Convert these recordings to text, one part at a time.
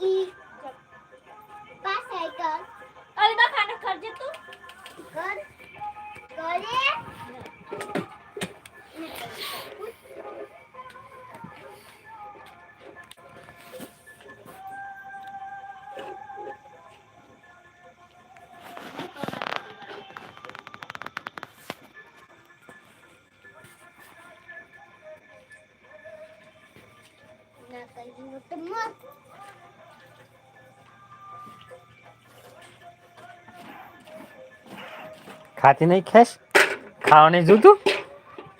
की पास है कर कल बा खाना कर दे तू कर करे the month. ખાતી નહીં ખેસ ખાવા નહીં જોતું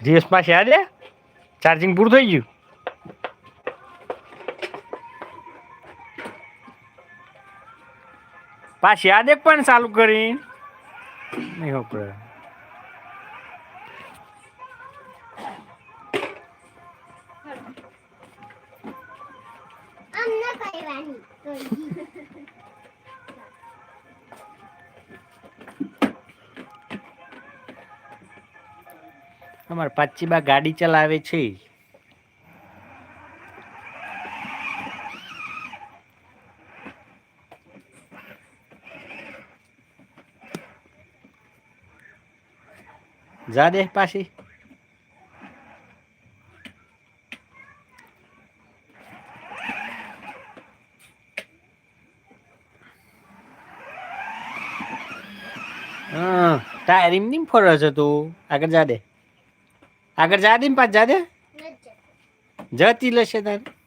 દિવસ છે આજે ચાર્જિંગ પૂરું થઈ ગયું. પાછી આજે પણ ચાલુ કરી. નહીં હોપડે. અમાર પાચીબા ગાડી ચલાવે છે. જા દે પાછી. હા ટાયર એમ નહીં ફરે છે આગળ જા દે. આગળ જા દે ને પાછ જા દે જતી લેશે તારે.